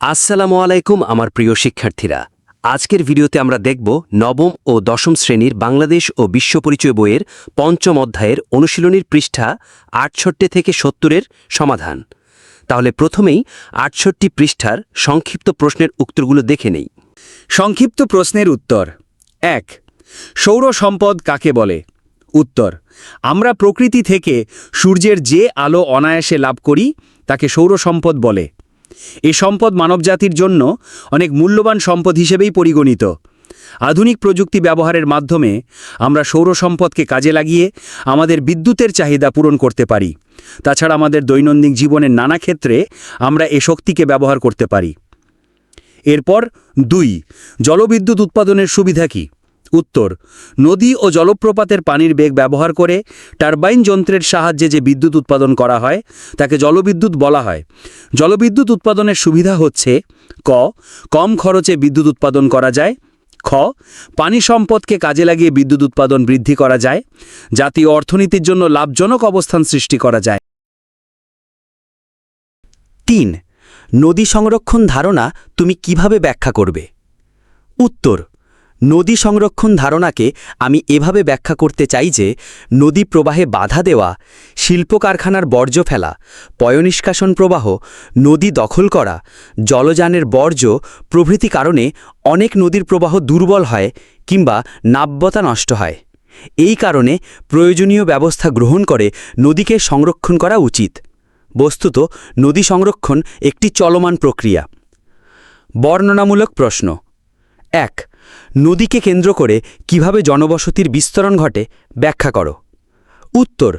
আসসালামু আলাইকুম, আমার প্রিয় শিক্ষার্থীরা। আজকের ভিডিওতে আমরা দেখব নবম ও দশম শ্রেণির বাংলাদেশ ও বিশ্ব পরিচয় বইয়ের পঞ্চম অধ্যায়ের অনুশীলনীর পৃষ্ঠা আটষট্টি থেকে সত্তরের সমাধান। তাহলে প্রথমেই আটষট্টি পৃষ্ঠার সংক্ষিপ্ত প্রশ্নের উত্তরগুলো দেখে নেই। সংক্ষিপ্ত প্রশ্নের উত্তর। এক, সৌর সম্পদ কাকে বলে? উত্তর, আমরা প্রকৃতি থেকে সূর্যের যে আলো অনায়াসে লাভ করি, তাকে সৌর সম্পদ বলে। এ সম্পদ মানবজাতির জন্য অনেক মূল্যবান সম্পদ হিসেবেই পরিগণিত। আধুনিক প্রযুক্তি ব্যবহারের মাধ্যমে আমরা সৌর সম্পদকে কাজে লাগিয়ে আমাদের বিদ্যুতের চাহিদা পূরণ করতে পারি। তাছাড়া আমাদের দৈনন্দিন জীবনের নানা ক্ষেত্রে আমরা এ শক্তিকে ব্যবহার করতে পারি। এরপর দুই, জলবিদ্যুৎ উৎপাদনের সুবিধা কি? উত্তর, নদী ও জলপ্রপাতের পানির বেগ ব্যবহার করে টারবাইন যন্ত্রের সাহায্যে যে বিদ্যুৎ উৎপাদন করা হয়, তাকে জলবিদ্যুৎ বলা হয়। জলবিদ্যুৎ উৎপাদনের সুবিধা হচ্ছে, ক, কম খরচে বিদ্যুৎ উৎপাদন করা যায়, খ, পানি সম্পদকে কাজে লাগিয়ে বিদ্যুৎ উৎপাদন বৃদ্ধি করা যায়, জাতীয় অর্থনীতির জন্য লাভজনক অবস্থান সৃষ্টি করা যায়। তিন, নদী সংরক্ষণ ধারণা তুমি কীভাবে ব্যাখ্যা করবে? উত্তর নদী সংরক্ষণ ধারণাকে আমি এভাবে ব্যাখ্যা করতে চাই যে, নদী প্রবাহে বাধা দেওয়া, শিল্প কারখানার বর্জ্য ফেলা, পয়নিষ্কাশন প্রবাহ, নদী দখল করা, জলযানের বর্জ্য প্রভৃতি কারণে অনেক নদীর প্রবাহ দুর্বল হয় কিংবা নাব্যতা নষ্ট হয়। এই কারণে প্রয়োজনীয় ব্যবস্থা গ্রহণ করে নদীকে সংরক্ষণ করা উচিত। বস্তুত, নদী সংরক্ষণ একটি চলমান প্রক্রিয়া। বর্ণনামূলক প্রশ্ন। এক নদীকে কেন্দ্র করে কীভাবে জনবসতির বিস্তরণ ঘটে ব্যাখ্যা করো। উত্তর,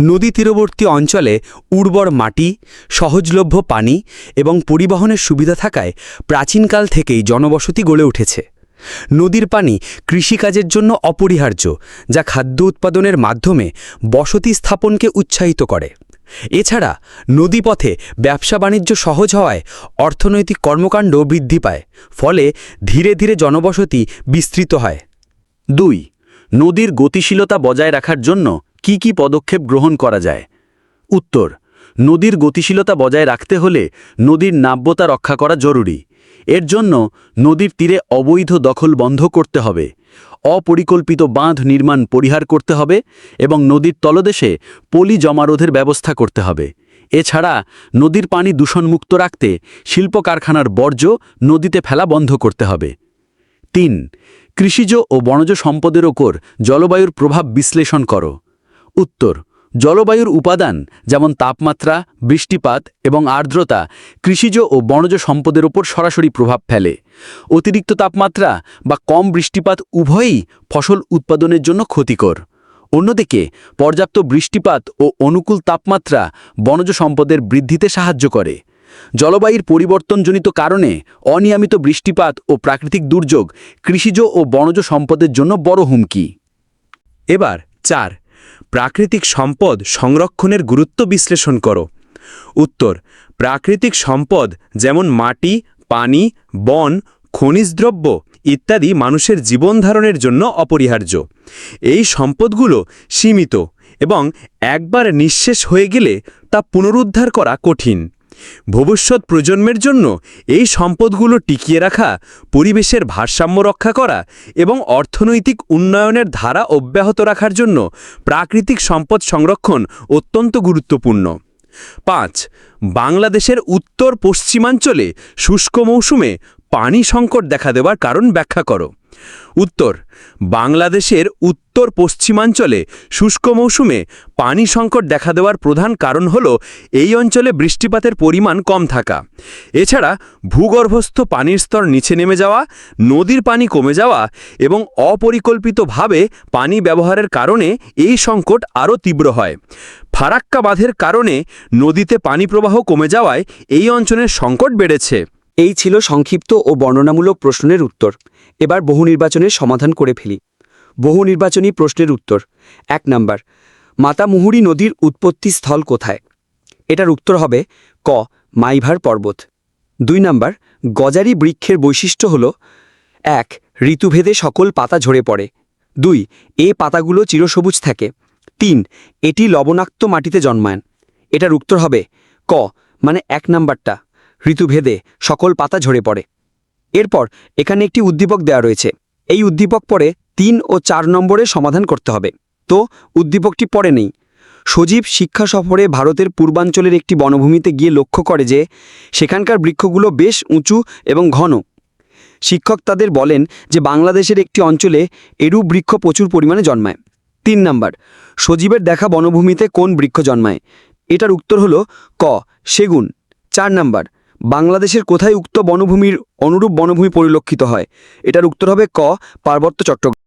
নদী তীরবর্তী অঞ্চলে উর্বর মাটি, সহজলভ্য পানি এবং পরিবহনের সুবিধা থাকায় প্রাচীনকাল থেকেই জনবসতি গড়ে উঠেছে। নদীর পানি কৃষিকাজের জন্য অপরিহার্য, যা খাদ্য উৎপাদনের মাধ্যমে বসতি স্থাপনকে উৎসাহিত করে। এছাড়া নদীপথে ব্যবসা বাণিজ্য সহজ হওয়ায় অর্থনৈতিক কর্মকাণ্ড বৃদ্ধি পায়, ফলে ধীরে ধীরে জনবসতি বিস্তৃত হয়। দুই, নদীর গতিশীলতা বজায় রাখার জন্য কি কি পদক্ষেপ গ্রহণ করা যায়? উত্তর, নদীর গতিশীলতা বজায় রাখতে হলে নদীর নাব্যতা রক্ষা করা জরুরি। এর জন্য নদীর তীরে অবৈধ দখল বন্ধ করতে হবে। অপরিকল্পিত বাঁধ নির্মাণ পরিহার করতে হবে এবং নদীর তলদেশে পলি জমারোধের ব্যবস্থা করতে হবে। এছাড়া নদীর পানি দূষণমুক্ত রাখতে শিল্প কারখানার বর্জ্য নদীতে ফেলা বন্ধ করতে হবে। তিন, কৃষিজ ও বনজ সম্পদের ওপর জলবায়ুর প্রভাব বিশ্লেষণ করো। উত্তর জলবায়ুর উপাদান যেমন তাপমাত্রা, বৃষ্টিপাত এবং আর্দ্রতা কৃষিজ ও বনজ সম্পদের ওপর সরাসরি প্রভাব ফেলে। অতিরিক্ত তাপমাত্রা বা কম বৃষ্টিপাত উভয়ই ফসল উৎপাদনের জন্য ক্ষতিকর। অন্যদিকে, পর্যাপ্ত বৃষ্টিপাত ও অনুকূল তাপমাত্রা বনজ সম্পদের বৃদ্ধিতে সাহায্য করে। জলবায়ুর পরিবর্তনজনিত কারণে অনিয়মিত বৃষ্টিপাত ও প্রাকৃতিক দুর্যোগ কৃষিজ ও বনজ সম্পদের জন্য বড় হুমকি। এবার চার প্রাকৃতিক সম্পদ সংরক্ষণের গুরুত্ব বিশ্লেষণ করো। উত্তর, প্রাকৃতিক সম্পদ যেমন মাটি, পানি, বন, খনিজ দ্রব্য ইত্যাদি মানুষের জীবন ধারণের জন্য অপরিহার্য। এই সম্পদগুলো সীমিত এবং একবার নিঃশেষ হয়ে গেলে তা পুনরুদ্ধার করা কঠিন। ভবিষ্যৎ প্রজন্মের জন্য এই সম্পদগুলো টিকিয়ে রাখা, পরিবেশের ভারসাম্য রক্ষা করা এবং অর্থনৈতিক উন্নয়নের ধারা অব্যাহত রাখার জন্য প্রাকৃতিক সম্পদ সংরক্ষণ অত্যন্ত গুরুত্বপূর্ণ। পাঁচ, বাংলাদেশের উত্তর পশ্চিমাঞ্চলে শুষ্ক মৌসুমে পানি সংকট দেখা দেওয়ার কারণ ব্যাখ্যা করো। উত্তর, বাংলাদেশের উত্তর পশ্চিমাঞ্চলে শুষ্ক মৌসুমে পানি সংকট দেখা দেওয়ার প্রধান কারণ হল এই অঞ্চলে বৃষ্টিপাতের পরিমাণ কম থাকা। এছাড়া ভূগর্ভস্থ পানির স্তর নিচে নেমে যাওয়া, নদীর পানি কমে যাওয়া এবং অপরিকল্পিতভাবে পানি ব্যবহারের কারণে এই সংকট আরও তীব্র হয়। ফারাক্কা বাঁধের কারণে নদীতে পানি প্রবাহ কমে যাওয়ায় এই অঞ্চলের সংকট বেড়েছে। এই ছিল সংক্ষিপ্ত ও বর্ণনামূলক প্রশ্নের উত্তর। এবার বহু নির্বাচনের সমাধান করে ফেলি। বহু নির্বাচনী প্রশ্নের উত্তর। এক নাম্বার, মাতামুহুরী নদীর উৎপত্তি স্থল কোথায়? এটার উত্তর হবে ক, মাইভার পর্বত। দুই নাম্বার, গজারি বৃক্ষের বৈশিষ্ট্য হল, এক, ঋতুভেদে সকল পাতা ঝরে পড়ে। দুই, এ পাতাগুলো চিরসবুজ থাকে। তিন, এটি লবণাক্ত মাটিতে জন্মায় এটার উত্তর হবে ক মানে এক নাম্বারটা। ঋতুভেদে সকল পাতা ঝরে পড়ে। এরপর এখানে একটি উদ্দীপক দেওয়া রয়েছে। এই উদ্দীপক পরে তিন ও চার নম্বরে সমাধান করতে হবে। তো, উদ্দীপকটি পরে নেই। সজীব শিক্ষা সফরে ভারতের পূর্বাঞ্চলের একটি বনভূমিতে গিয়ে লক্ষ্য করে যে, সেখানকার বৃক্ষগুলো বেশ উঁচু এবং ঘন। শিক্ষক তাদের বলেন যে, বাংলাদেশের একটি অঞ্চলে এরূপ বৃক্ষ প্রচুর পরিমাণে জন্মায়। তিন নাম্বার, সজীবের দেখা বনভূমিতে কোন বৃক্ষ জন্মায়? এটার উত্তর হলো ক, সেগুন। চার নাম্বার বাংলাদেশের কোথায় উক্ত বনভূমির অনুরূপ বনভূমি পরিলক্ষিত হয়? এটার উত্তর হবে ক পার্বত্য চট্টগ্রাম।